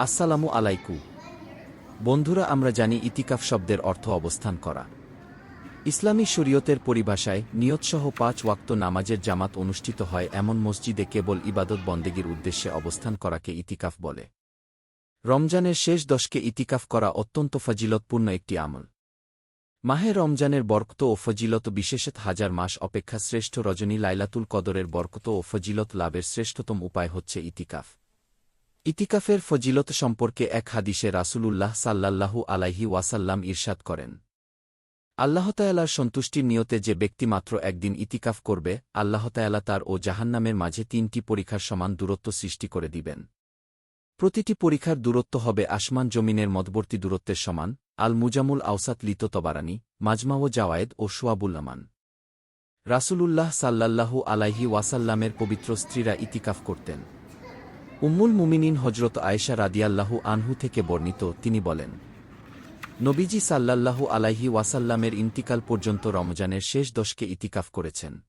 আসসালামু আলাইকু। বন্ধুরা, আমরা জানি ইতিকাফ শব্দের অর্থ অবস্থান করা। ইসলামী শরীয়তের পরিভাষায় নিয়তসহ পাঁচ ওয়াক্ত নামাজের জামাত অনুষ্ঠিত হয় এমন মসজিদে কেবল ইবাদত বন্দেগীর উদ্দেশ্যে অবস্থান করাকে ইতিকাফ বলে। রমজানের শেষ দশকে ইতিকাফ করা অত্যন্ত ফজিলতপূর্ণ একটি আমল। মাহে রমজানের বরকত ও ফজিলত বিশেষত হাজার মাস অপেক্ষা শ্রেষ্ঠ রজনী লাইলাতুল কদরের বরকত ও ফজিলত লাভের শ্রেষ্ঠতম উপায় হচ্ছে ইতিকাফ। ইতিকাফের ফজিলত সম্পর্কে এক হাদিসে রাসূলুল্লাহ সাল্লাল্লাহু আলাইহি ওয়াসাল্লাম ইরশাদ করেন। আল্লাহতায়ালার সন্তুষ্টির নিয়তে যে ব্যক্তি মাত্র একদিন ইতিকাফ করবে আল্লাহতায়ালা তার ও জাহান্নামের মাঝে তিনটি পরীক্ষার সমান দূরত্ব সৃষ্টি করে দিবেন। প্রতিটি পরীক্ষার দূরত্ব হবে আসমান জমিনের মধ্যবর্তী দূরত্বের সমান আল মুজামুল আওসাত লিত তবারানি মাজমাও জাওয়ায়েদ ও সোয়াবুল্লামান রাসূলুল্লাহ সাল্লাল্লাহু আলাইহি ওয়াসাল্লামের পবিত্র স্ত্রীরা ইতিকাফ করতেন। উম্মুল মুমিনিন হজরত আয়েশা রাদিয়াল্লাহু আনহু থেকে বর্ণিত, তিনি বলেন, নবীজি সাল্লাল্লাহু আলাইহি ওয়াসাল্লামের ইন্তিকাল পর্যন্ত রমজানের শেষ দশকে ইতিকাফ করেছেন।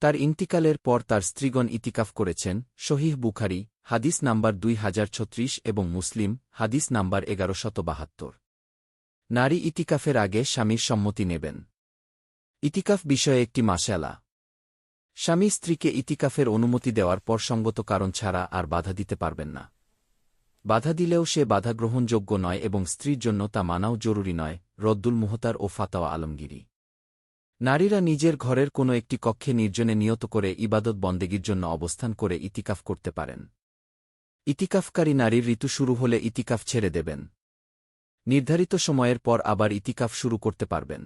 তার ইন্তিকালের পর তার স্ত্রীগণ ইতিকাফ করেছেন শহীহ বুখারি, হাদিস নাম্বার দুই হাজার ছত্রিশ এবং মুসলিম, হাদিস নাম্বার এগারোশত বাহাত্তর নারী ইতিকাফের আগে স্বামীর সম্মতি নেবেন। ইতিকাফ বিষয়ে একটি মাসালা। স্বামী স্ত্রীকে ইতিকাফের অনুমতি দেওয়ার পর সঙ্গত কারণ ছাড়া আর বাধা দিতে পারবেন না। বাধা দিলেও সে বাধা গ্রহণযোগ্য নয় এবং স্ত্রীর জন্য তা মানাও জরুরি নয়, রদ্দুল মুহতার ও ফাতাওয়া আলমগিরি নারীরা নিজের ঘরের কোনো একটি কক্ষে নির্জনে নিয়ত করে ইবাদত বন্দেগীর জন্য অবস্থান করে ইতিকাফ করতে পারেন। ইতিকাফকারী নারীর ঋতু শুরু হলে ইতিকাফ ছেড়ে দেবেন। নির্ধারিত সময়ের পর আবার ইতিকাফ শুরু করতে পারবেন।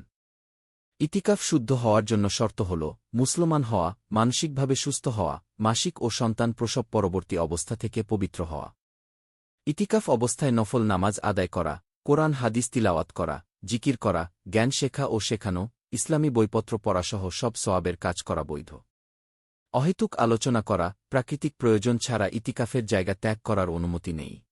ইতিকাফ শুদ্ধ হওয়ার জন্য শর্ত হল, মুসলমান হওয়া, মানসিকভাবে সুস্থ হওয়া, মাসিক ও সন্তান প্রসব পরবর্তী অবস্থা থেকে পবিত্র হওয়া। ইতিকাফ অবস্থায় নফল নামাজ আদায় করা, কোরআন, হাদিস তিলাওয়াত করা, জিকির করা, জ্ঞান শেখা ও শেখানো, ইসলামী বইপত্র পড়াসহ সব সোয়াবের কাজ করা বৈধ। অহেতুক আলোচনা করা, প্রাকৃতিক প্রয়োজন ছাড়া ইতিকাফের জায়গা ত্যাগ করার অনুমতি নেই।